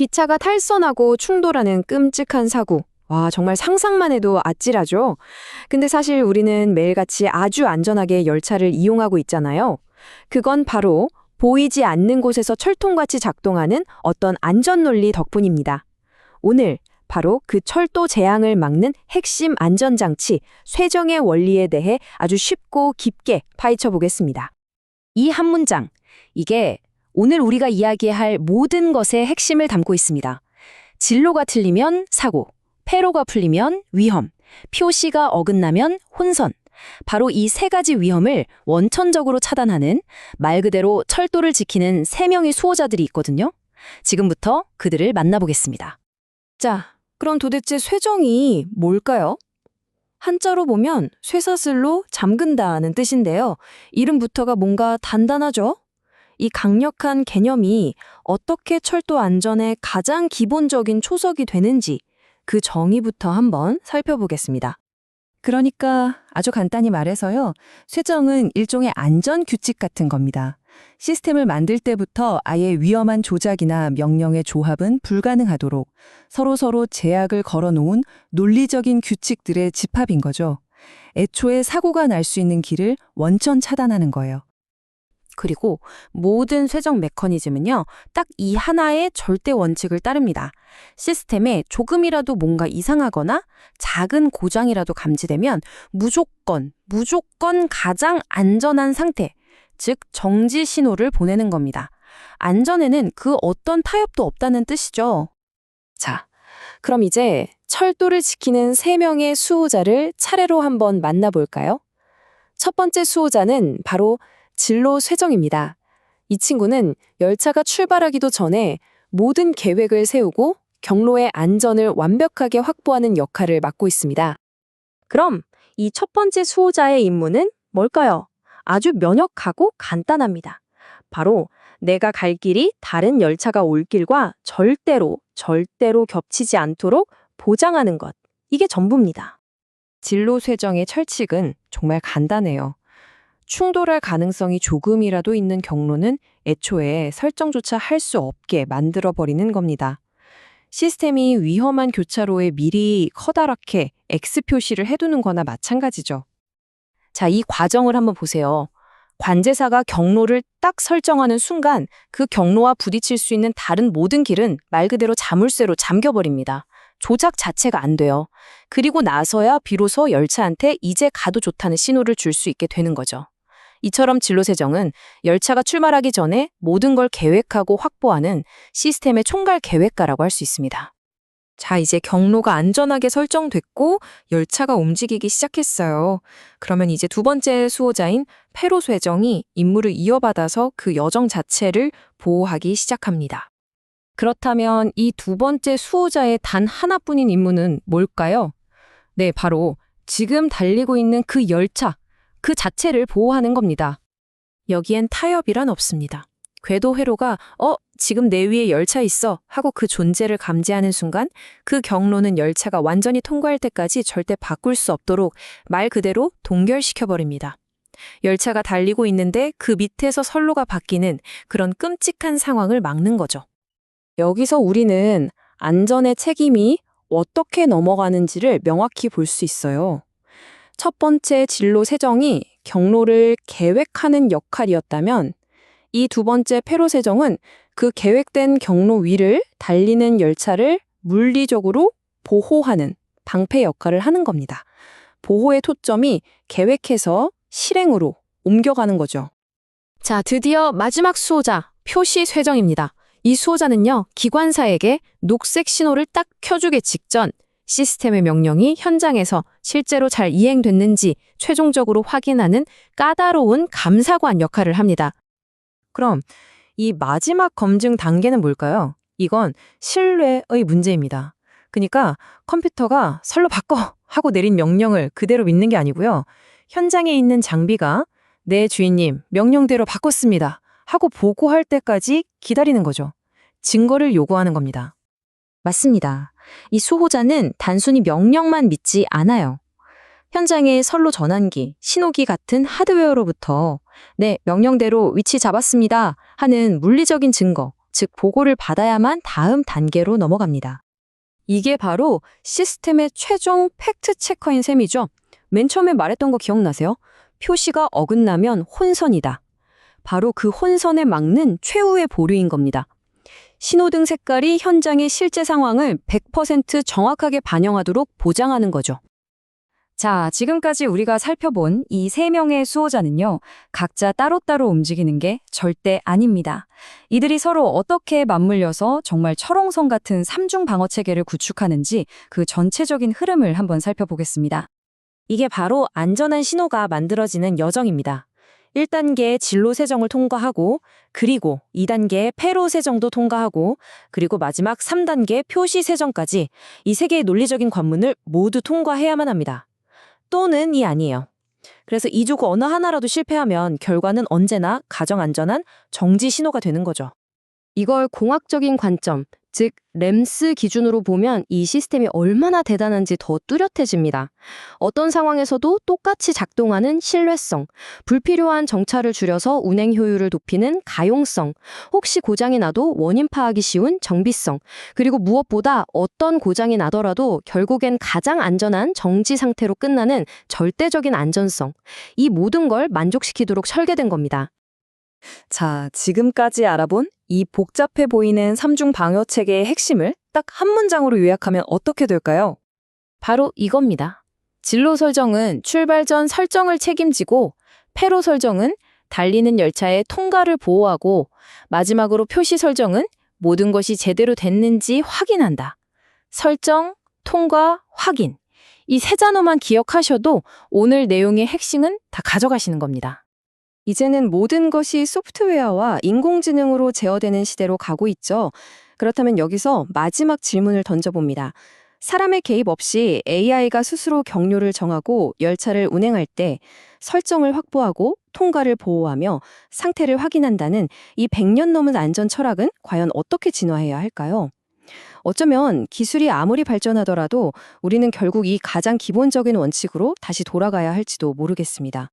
기차가 탈선하고 충돌하는 끔찍한 사고. 와, 정말 상상만 해도 아찔하죠? 근데 사실 우리는 매일같이 아주 안전하게 열차를 이용하고 있잖아요. 그건 바로 보이지 않는 곳에서 철통같이 작동하는 어떤 안전 논리 덕분입니다. 오늘 바로 그 철도 재앙을 막는 핵심 안전장치, 쇠정의 원리에 대해 아주 쉽고 깊게 파헤쳐 보겠습니다. 이 한 문장, 이게 오늘 우리가 이야기할 모든 것의 핵심을 담고 있습니다. 진로가 틀리면 사고, 회로가 풀리면 위험, 표시가 어긋나면 혼선. 바로 이 세 가지 위험을 원천적으로 차단하는 말 그대로 철도를 지키는 세 명의 수호자들이 있거든요. 지금부터 그들을 만나보겠습니다. 자, 그럼 도대체 쇠정이 뭘까요? 한자로 보면 쇠사슬로 잠근다는 뜻인데요. 이름부터가 뭔가 단단하죠? 이 강력한 개념이 어떻게 철도 안전의 가장 기본적인 초석이 되는지 그 정의부터 한번 살펴보겠습니다. 그러니까 아주 간단히 말해서요. 쇠정은 일종의 안전 규칙 같은 겁니다. 시스템을 만들 때부터 아예 위험한 조작이나 명령의 조합은 불가능하도록 서로서로 제약을 걸어놓은 논리적인 규칙들의 집합인 거죠. 애초에 사고가 날 수 있는 길을 원천 차단하는 거예요. 그리고 모든 쇠정 메커니즘은요, 딱 이 하나의 절대 원칙을 따릅니다. 시스템에 조금이라도 뭔가 이상하거나 작은 고장이라도 감지되면 무조건, 무조건 가장 안전한 상태, 즉 정지 신호를 보내는 겁니다. 안전에는 그 어떤 타협도 없다는 뜻이죠. 자, 그럼 이제 철도를 지키는 세명의 수호자를 차례로 한번 만나볼까요? 첫 번째 수호자는 바로 진로 쇠정입니다. 이 친구는 열차가 출발하기도 전에 모든 계획을 세우고 경로의 안전을 완벽하게 확보하는 역할을 맡고 있습니다. 그럼 이 첫 번째 수호자의 임무는 뭘까요? 아주 명확하고 간단합니다. 바로 내가 갈 길이 다른 열차가 올 길과 절대로, 절대로 겹치지 않도록 보장하는 것. 이게 전부입니다. 진로 쇠정의 철칙은 정말 간단해요. 충돌할 가능성이 조금이라도 있는 경로는 애초에 설정조차 할 수 없게 만들어버리는 겁니다. 시스템이 위험한 교차로에 미리 커다랗게 X 표시를 해두는 거나 마찬가지죠. 자, 이 과정을 한번 보세요. 관제사가 경로를 딱 설정하는 순간 그 경로와 부딪힐 수 있는 다른 모든 길은 말 그대로 자물쇠로 잠겨버립니다. 조작 자체가 안 돼요. 그리고 나서야 비로소 열차한테 이제 가도 좋다는 신호를 줄 수 있게 되는 거죠. 이처럼 진로세정은 열차가 출발하기 전에 모든 걸 계획하고 확보하는 시스템의 총괄 계획가라고 할 수 있습니다. 자, 이제 경로가 안전하게 설정됐고 열차가 움직이기 시작했어요. 그러면 이제 두 번째 수호자인 페로쇠정이 임무를 이어받아서 그 여정 자체를 보호하기 시작합니다. 그렇다면 이 두 번째 수호자의 단 하나뿐인 임무는 뭘까요? 네, 바로 지금 달리고 있는 그 열차, 그 자체를 보호하는 겁니다. 여기엔 타협이란 없습니다. 궤도 회로가 어, 지금 내 위에 열차 있어 하고 그 존재를 감지하는 순간 그 경로는 열차가 완전히 통과할 때까지 절대 바꿀 수 없도록 말 그대로 동결시켜 버립니다. 열차가 달리고 있는데 그 밑에서 선로가 바뀌는 그런 끔찍한 상황을 막는 거죠. 여기서 우리는 안전의 책임이 어떻게 넘어가는지를 명확히 볼 수 있어요. 첫 번째 진로 세정이 경로를 계획하는 역할이었다면 이 두 번째 페로 세정은 그 계획된 경로 위를 달리는 열차를 물리적으로 보호하는 방패 역할을 하는 겁니다. 보호의 토점이 계획해서 실행으로 옮겨가는 거죠. 자, 드디어 마지막 수호자, 표시 쇠정입니다. 이 수호자는요, 기관사에게 녹색 신호를 딱 켜주기 직전 시스템의 명령이 현장에서 실제로 잘 이행됐는지 최종적으로 확인하는 까다로운 감사관 역할을 합니다. 그럼 이 마지막 검증 단계는 뭘까요? 이건 신뢰의 문제입니다. 그러니까 컴퓨터가 설로 바꿔 하고 내린 명령을 그대로 믿는 게 아니고요. 현장에 있는 장비가 네 주인님 명령대로 바꿨습니다 하고 보고할 때까지 기다리는 거죠. 증거를 요구하는 겁니다. 맞습니다. 이 수호자는 단순히 명령만 믿지 않아요. 현장의 선로 전환기, 신호기 같은 하드웨어로부터 네, 명령대로 위치 잡았습니다 하는 물리적인 증거, 즉 보고를 받아야만 다음 단계로 넘어갑니다. 이게 바로 시스템의 최종 팩트 체커인 셈이죠. 맨 처음에 말했던 거 기억나세요? 표시가 어긋나면 혼선이다. 바로 그 혼선에 막는 최후의 보류인 겁니다. 신호등 색깔이 현장의 실제 상황을 100% 정확하게 반영하도록 보장하는 거죠. 자, 지금까지 우리가 살펴본 이 세 명의 수호자는요, 각자 따로따로 움직이는 게 절대 아닙니다. 이들이 서로 어떻게 맞물려서 정말 철옹성 같은 삼중 방어 체계를 구축하는지 그 전체적인 흐름을 한번 살펴보겠습니다. 이게 바로 안전한 신호가 만들어지는 여정입니다. 1단계 진로 세정을 통과하고 그리고 2단계 폐로 세정도 통과하고 그리고 마지막 3단계 표시 세정까지 이 세 개의 논리적인 관문을 모두 통과해야만 합니다. 또는 이 아니에요. 그래서 이중 어느 하나라도 실패하면 결과는 언제나 가정 안전한 정지 신호가 되는 거죠. 이걸 공학적인 관점, 즉 램스 기준으로 보면 이 시스템이 얼마나 대단한지 더 뚜렷해집니다. 어떤 상황에서도 똑같이 작동하는 신뢰성, 불필요한 정차를 줄여서 운행 효율을 높이는 가용성, 혹시 고장이 나도 원인 파악이 쉬운 정비성, 그리고 무엇보다 어떤 고장이 나더라도 결국엔 가장 안전한 정지 상태로 끝나는 절대적인 안전성, 이 모든 걸 만족시키도록 설계된 겁니다. 자, 지금까지 알아본 이 복잡해 보이는 삼중 방어 체계의 핵심을 딱 한 문장으로 요약하면 어떻게 될까요? 바로 이겁니다. 진로 설정은 출발 전 설정을 책임지고 폐로 설정은 달리는 열차의 통과를 보호하고 마지막으로 표시 설정은 모든 것이 제대로 됐는지 확인한다. 설정, 통과, 확인. 이 세 단어만 기억하셔도 오늘 내용의 핵심은 다 가져가시는 겁니다. 이제는 모든 것이 소프트웨어와 인공지능으로 제어되는 시대로 가고 있죠. 그렇다면 여기서 마지막 질문을 던져봅니다. 사람의 개입 없이 AI가 스스로 경로를 정하고 열차를 운행할 때 설정을 확보하고 통과를 보호하며 상태를 확인한다는 이 100년 넘은 안전 철학은 과연 어떻게 진화해야 할까요? 어쩌면 기술이 아무리 발전하더라도 우리는 결국 이 가장 기본적인 원칙으로 다시 돌아가야 할지도 모르겠습니다.